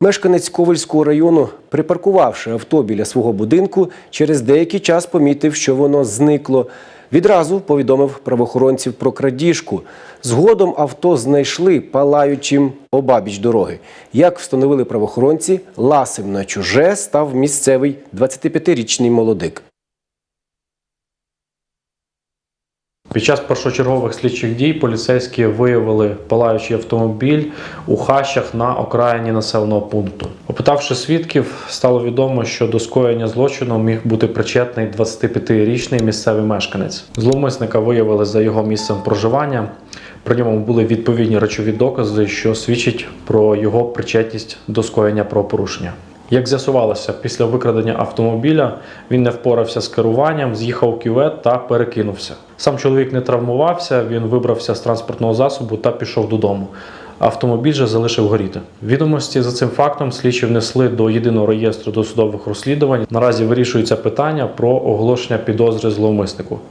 Мешканець Ковальського району, припаркувавши авто біля свого будинку, через деякий час помітив, що воно зникло. Відразу повідомив правоохоронців про крадіжку. Згодом авто знайшли палаючим обабіч дороги. Як встановили правоохоронці, ласим на чуже став місцевий 25-річний молодик. Під час першочергових слідчих дій поліцейські виявили палаючий автомобіль у хащах на окраїні населеного пункту. Опитавши свідків, стало відомо, що до скоєння злочину міг бути причетний 25-річний місцевий мешканець. Зловмисника виявили за його місцем проживання. При ньому були відповідні речові докази, що свідчать про його причетність до скоєння правопорушення. Як з'ясувалося, після викрадення автомобіля він не впорався з керуванням, з'їхав кювет та перекинувся. Сам чоловік не травмувався, він вибрався з транспортного засобу та пішов додому. Автомобіль же залишив горіти. Відомості за цим фактом слідчі внесли до єдиного реєстру досудових розслідувань. Наразі вирішується питання про оголошення підозри зловмиснику.